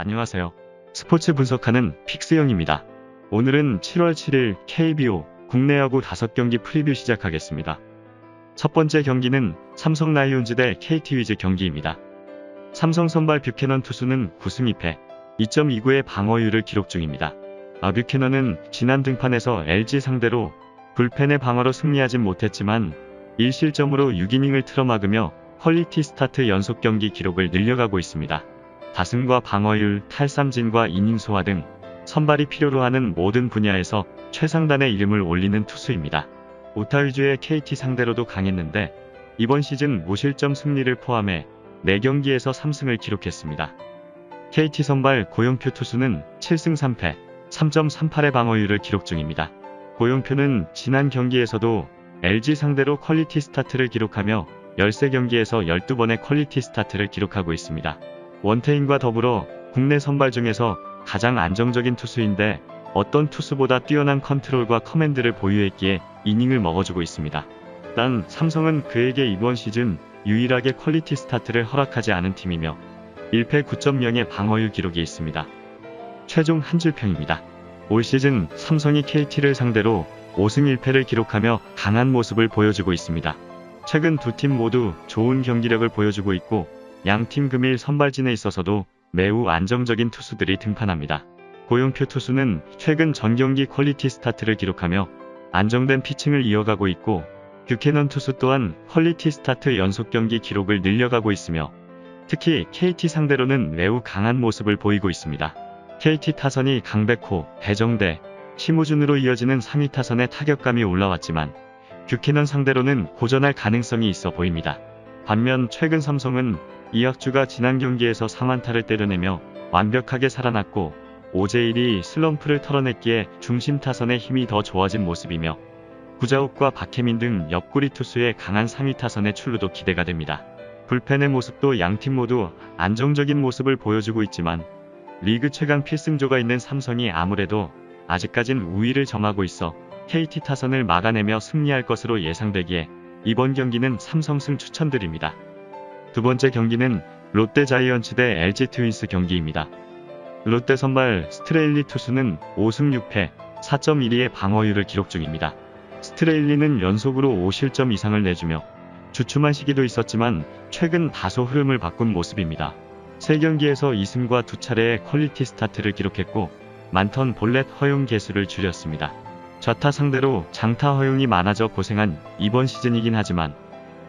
안녕하세요. 스포츠 분석하는 픽스영입니다. 오늘은 7월 7일 KBO 국내 야구 5경기 프리뷰 시작하겠습니다. 첫 번째 경기는 삼성 라이온즈 대 KT 위즈 경기입니다. 삼성 선발 뷰캐넌 투수는 9승 2패, 2.29의 방어율을 기록 중입니다. 아, 뷰캐넌은 지난 등판에서 LG 상대로 불펜의 방어로 승리하진 못했지만 1실점으로 6이닝을 틀어막으며 퀄리티 스타트 연속 경기 기록을 늘려가고 있습니다. 다승과 방어율, 탈삼진과 이닝 소화 등 선발이 필요로 하는 모든 분야에서 최상단의 이름을 올리는 투수입니다. 오타 위주의 KT 상대로도 강했는데 이번 시즌 무실점 승리를 포함해 4경기에서 3승을 기록했습니다. KT 선발 고용표 투수는 7승 3패, 3.38의 방어율을 기록 중입니다. 고용표는 지난 경기에서도 LG 상대로 퀄리티 스타트를 기록하며 13경기에서 12번의 퀄리티 스타트를 기록하고 있습니다. 원태인과 더불어 국내 선발 중에서 가장 안정적인 투수인데 어떤 투수보다 뛰어난 컨트롤과 커맨드를 보유했기에 이닝을 먹어주고 있습니다. 단 삼성은 그에게 이번 시즌 유일하게 퀄리티 스타트를 허락하지 않은 팀이며 1패 9.0의 방어율 기록이 있습니다. 최종 한 줄평입니다. 올 시즌 삼성이 KT를 상대로 5승 1패를 기록하며 강한 모습을 보여주고 있습니다. 최근 두 팀 모두 좋은 경기력을 보여주고 있고 양팀 금일 선발진에 있어서도 매우 안정적인 투수들이 등판합니다. 고용표 투수는 최근 전경기 퀄리티 스타트를 기록하며 안정된 피칭을 이어가고 있고 뷰캐넌 투수 또한 퀄리티 스타트 연속 경기 기록을 늘려가고 있으며 특히 KT 상대로는 매우 강한 모습을 보이고 있습니다. KT 타선이 강백호, 배정대, 심우준으로 이어지는 상위 타선의 타격감이 올라왔지만 뷰캐넌 상대로는 고전할 가능성이 있어 보입니다. 반면 최근 삼성은 이학주가 지난 경기에서 상한타를 때려내며 완벽하게 살아났고 오제일이 슬럼프를 털어냈기에 중심 타선의 힘이 더 좋아진 모습이며 구자욱과 박혜민 등 옆구리 투수의 강한 상위 타선의 출루도 기대가 됩니다. 불펜의 모습도 양팀 모두 안정적인 모습을 보여주고 있지만 리그 최강 필승조가 있는 삼성이 아무래도 아직까진 우위를 점하고 있어 KT 타선을 막아내며 승리할 것으로 예상되기에 이번 경기는 삼성승 추천드립니다. 두 번째 경기는 롯데 자이언츠 대 LG 트윈스 경기입니다. 롯데 선발 스트레일리 투수는 5승 6패 4.12의 방어율을 기록 중입니다. 스트레일리는 연속으로 5실점 이상을 내주며 주춤한 시기도 있었지만 최근 다소 흐름을 바꾼 모습입니다. 3경기에서 2승과 두 차례의 퀄리티 스타트를 기록했고 많던 볼넷 허용 개수를 줄였습니다. 좌타 상대로 장타 허용이 많아져 고생한 이번 시즌이긴 하지만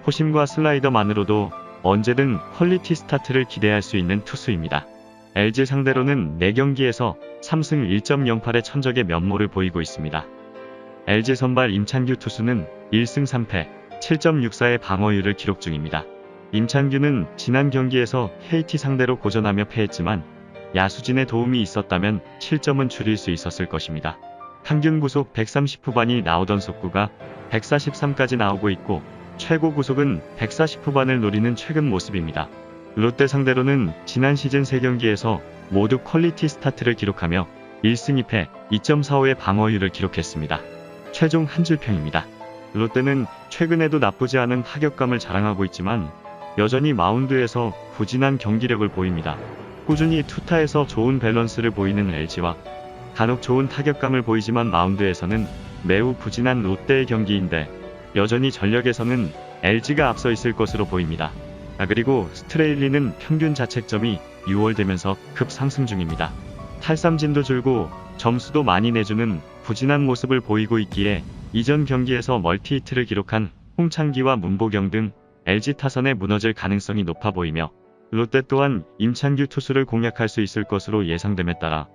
포심과 슬라이더만으로도 언제든 퀄리티 스타트를 기대할 수 있는 투수입니다. LG 상대로는 4경기에서 3승 1.08의 천적의 면모를 보이고 있습니다. LG 선발 임찬규 투수는 1승 3패 7.64의 방어율을 기록 중입니다. 임찬규는 지난 경기에서 KT 상대로 고전하며 패했지만 야수진의 도움이 있었다면 7점은 줄일 수 있었을 것입니다. 평균 구속 130 후반이 나오던 속구가 143까지 나오고 있고 최고 구속은 140 후반을 노리는 최근 모습입니다. 롯데 상대로는 지난 시즌 3경기에서 모두 퀄리티 스타트를 기록하며 1승 2패 2.45의 방어율을 기록했습니다. 최종 한 줄평입니다. 롯데는 최근에도 나쁘지 않은 타격감을 자랑하고 있지만 여전히 마운드에서 부진한 경기력을 보입니다. 꾸준히 투타에서 좋은 밸런스를 보이는 LG와 간혹 좋은 타격감을 보이지만 마운드에서는 매우 부진한 롯데의 경기인데 여전히 전력에서는 LG가 앞서 있을 것으로 보입니다. 아, 그리고 스트레일리는 평균 자책점이 6월 되면서 급상승 중입니다. 탈삼진도 줄고 점수도 많이 내주는 부진한 모습을 보이고 있기에 이전 경기에서 멀티히트를 기록한 홍창기와 문보경 등 LG 타선에 무너질 가능성이 높아 보이며 롯데 또한 임찬규 투수를 공략할 수 있을 것으로 예상됨에 따라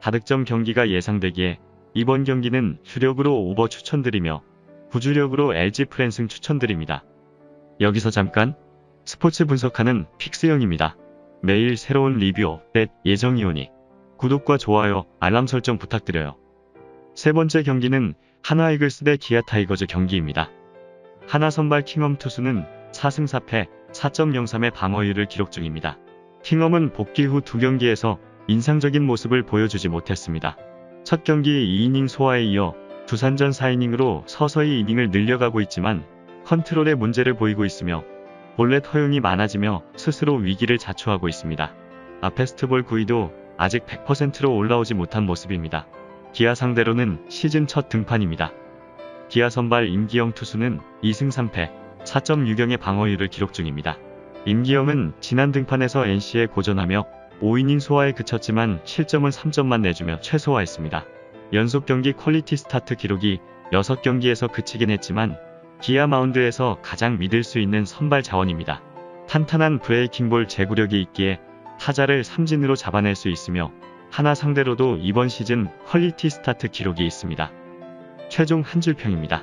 다득점 경기가 예상되기에 이번 경기는 주력으로 오버 추천드리며 부주력으로 LG 프랜승 추천드립니다. 여기서 잠깐 스포츠 분석하는 픽스형입니다. 매일 새로운 리뷰 업데이트 예정이오니 구독과 좋아요, 알람 설정 부탁드려요. 세 번째 경기는 하나 이글스 대 기아 타이거즈 경기입니다. 하나 선발 킹엄 투수는 4승 4패 4.03의 방어율을 기록 중입니다. 킹엄은 복귀 후 두 경기에서 인상적인 모습을 보여주지 못했습니다. 첫 경기 2이닝 소화에 이어 두산전 4이닝으로 서서히 이닝을 늘려가고 있지만 컨트롤에 문제를 보이고 있으며 볼넷 허용이 많아지며 스스로 위기를 자초하고 있습니다. 아페스트볼 9위도 아직 100%로 올라오지 못한 모습입니다. 기아 상대로는 시즌 첫 등판입니다. 기아 선발 임기영 투수는 2승 3패, 4.6경의 방어율을 기록 중입니다. 임기영은 지난 등판에서 NC에 고전하며 5이닝 소화에 그쳤지만 실점은 3점만 내주며 최소화했습니다. 연속 경기 퀄리티 스타트 기록이 6경기에서 그치긴 했지만 기아 마운드에서 가장 믿을 수 있는 선발 자원입니다. 탄탄한 브레이킹볼 제구력이 있기에 타자를 삼진으로 잡아낼 수 있으며 하나 상대로도 이번 시즌 퀄리티 스타트 기록이 있습니다. 최종 한 줄평입니다.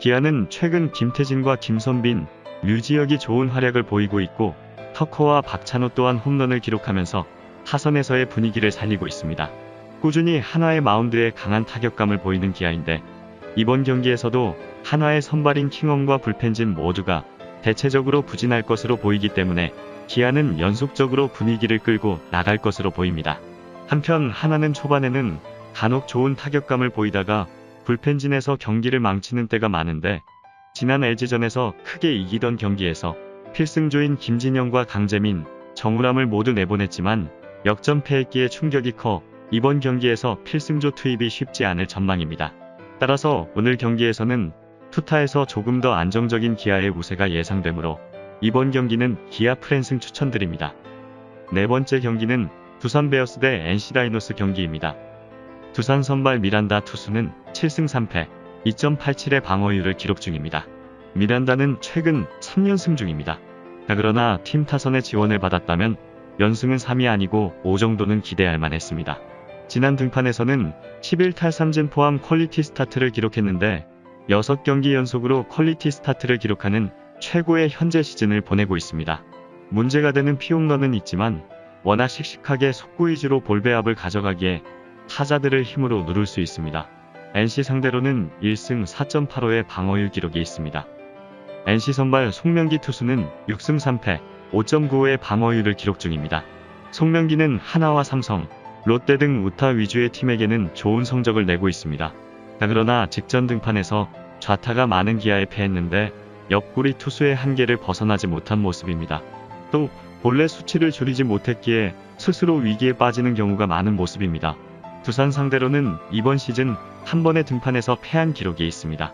기아는 최근 김태진과 김선빈, 류지혁이 좋은 활약을 보이고 있고 터커와 박찬호 또한 홈런을 기록하면서 타선에서의 분위기를 살리고 있습니다. 꾸준히 한화의 마운드에 강한 타격감을 보이는 기아인데 이번 경기에서도 한화의 선발인 킹원과 불펜진 모두가 대체적으로 부진할 것으로 보이기 때문에 기아는 연속적으로 분위기를 끌고 나갈 것으로 보입니다. 한편 하나는 초반에는 간혹 좋은 타격감을 보이다가 불펜진에서 경기를 망치는 때가 많은데 지난 LG전에서 크게 이기던 경기에서 필승조인 김진영과 강재민, 정우람을 모두 내보냈지만 역전패했기에 충격이 커 이번 경기에서 필승조 투입이 쉽지 않을 전망입니다. 따라서 오늘 경기에서는 투타에서 조금 더 안정적인 기아의 우세가 예상되므로 이번 경기는 기아 프랜승 추천드립니다. 네 번째 경기는 두산 베어스 대 NC 다이노스 경기입니다. 두산 선발 미란다 투수는 7승 3패, 2.87의 방어율을 기록 중입니다. 미란다는 최근 3연승 중입니다. 그러나 팀 타선의 지원을 받았다면 연승은 3이 아니고 5 정도는 기대할 만했습니다. 지난 등판에서는 11탈3진 포함 퀄리티 스타트를 기록했는데 6경기 연속으로 퀄리티 스타트를 기록하는 최고의 현재 시즌을 보내고 있습니다. 문제가 되는 피홈런은 있지만 워낙 씩씩하게 속구 위주로 볼배합을 가져가기에 타자들을 힘으로 누를 수 있습니다. NC 상대로는 1승 4.85의 방어율 기록이 있습니다. NC 선발 송명기 투수는 6승 3패 5.95의 방어율을 기록 중입니다. 송명기는 하나와 삼성, 롯데 등 우타 위주의 팀에게는 좋은 성적을 내고 있습니다. 그러나 직전 등판에서 좌타가 많은 기아에 패했는데 옆구리 투수의 한계를 벗어나지 못한 모습입니다. 또 본래 수치를 줄이지 못했기에 스스로 위기에 빠지는 경우가 많은 모습입니다. 두산 상대로는 이번 시즌 한 번의 등판에서 패한 기록이 있습니다.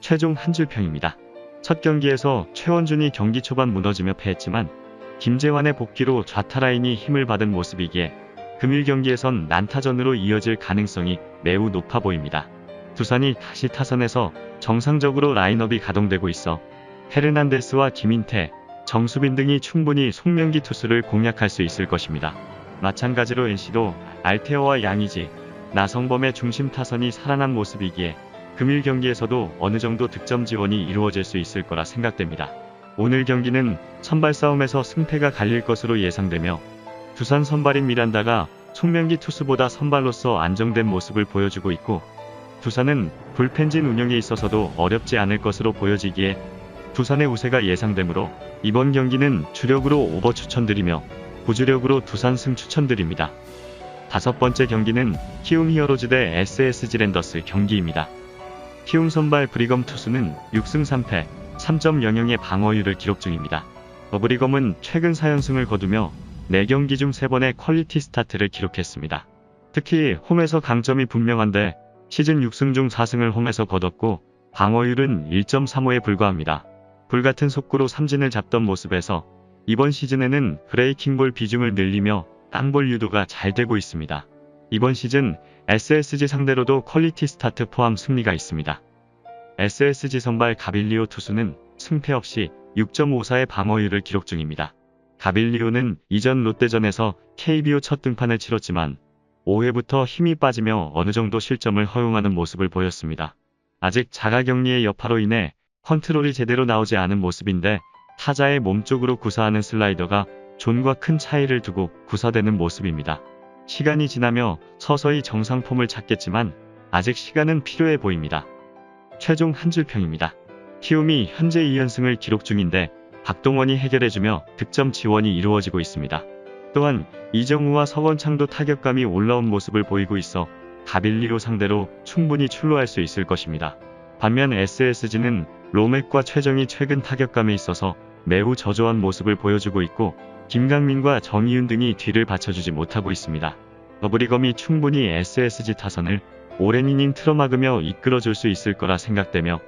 최종 한 줄평입니다. 첫 경기에서 최원준이 경기 초반 무너지며 패했지만 김재환의 복귀로 좌타 라인이 힘을 받은 모습이기에 금일 경기에선 난타전으로 이어질 가능성이 매우 높아 보입니다. 두산이 다시 타선에서 정상적으로 라인업이 가동되고 있어 헤르난데스와 김인태, 정수빈 등이 충분히 송명기 투수를 공략할 수 있을 것입니다. 마찬가지로 NC도 알테어와 양의지, 나성범의 중심 타선이 살아난 모습이기에 금일 경기에서도 어느 정도 득점 지원이 이루어질 수 있을 거라 생각됩니다. 오늘 경기는 선발 싸움에서 승패가 갈릴 것으로 예상되며 두산 선발인 미란다가 송명기 투수보다 선발로서 안정된 모습을 보여주고 있고 두산은 불펜진 운영에 있어서도 어렵지 않을 것으로 보여지기에 두산의 우세가 예상되므로 이번 경기는 주력으로 오버 추천드리며 부주력으로 두산 승 추천드립니다. 다섯 번째 경기는 키움 히어로즈 대 SSG 랜더스 경기입니다. 키움 선발 브리검 투수는 6승 3패 3.00의 방어율을 기록 중입니다. 브리검은 최근 4연승을 거두며 4경기 중 3번의 퀄리티 스타트를 기록했습니다. 특히 홈에서 강점이 분명한데 시즌 6승 중 4승을 홈에서 거뒀고 방어율은 1.35에 불과합니다. 불같은 속구로 삼진을 잡던 모습에서 이번 시즌에는 브레이킹볼 비중을 늘리며 땅볼 유도가 잘 되고 있습니다. 이번 시즌 SSG 상대로도 퀄리티 스타트 포함 승리가 있습니다. SSG 선발 가빌리오 투수는 승패 없이 6.54의 방어율을 기록 중입니다. 가빌리오는 이전 롯데전에서 KBO 첫 등판을 치렀지만 5회부터 힘이 빠지며 어느 정도 실점을 허용하는 모습을 보였습니다. 아직 자가격리의 여파로 인해 컨트롤이 제대로 나오지 않은 모습인데 타자의 몸쪽으로 구사하는 슬라이더가 존과 큰 차이를 두고 구사되는 모습입니다. 시간이 지나며 서서히 정상 폼을 찾겠지만 아직 시간은 필요해 보입니다. 최종 한 줄평입니다. 키움이 현재 2연승을 기록 중인데 박동원이 해결해주며 득점 지원이 이루어지고 있습니다. 또한 이정우와 서건창도 타격감이 올라온 모습을 보이고 있어 가빌리로 상대로 충분히 출루할 수 있을 것입니다. 반면 SSG는 로맥과 최정이 최근 타격감에 있어서 매우 저조한 모습을 보여주고 있고 김강민과 정희윤 등이 뒤를 받쳐주지 못하고 있습니다. 더블이검이 충분히 SSG 타선을 오랜 이닝 틀어막으며 이끌어줄 수 있을 거라 생각되며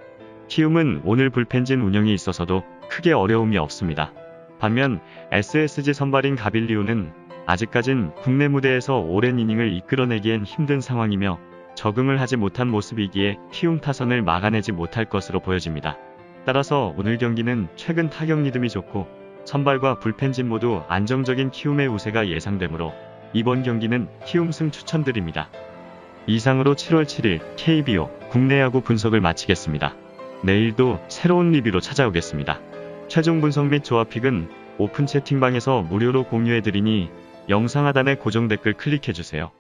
키움은 오늘 불펜진 운영이 있어서도 크게 어려움이 없습니다. 반면 SSG 선발인 가빌리오는 아직까진 국내 무대에서 오랜 이닝을 이끌어내기엔 힘든 상황이며 적응을 하지 못한 모습이기에 키움 타선을 막아내지 못할 것으로 보여집니다. 따라서 오늘 경기는 최근 타격 리듬이 좋고 선발과 불펜진 모두 안정적인 키움의 우세가 예상되므로 이번 경기는 키움승 추천드립니다. 이상으로 7월 7일 KBO 국내 야구 분석을 마치겠습니다. 내일도 새로운 리뷰로 찾아오겠습니다. 최종 분석 및 조합픽은 오픈 채팅방에서 무료로 공유해드리니 영상 하단의 고정 댓글 클릭해주세요.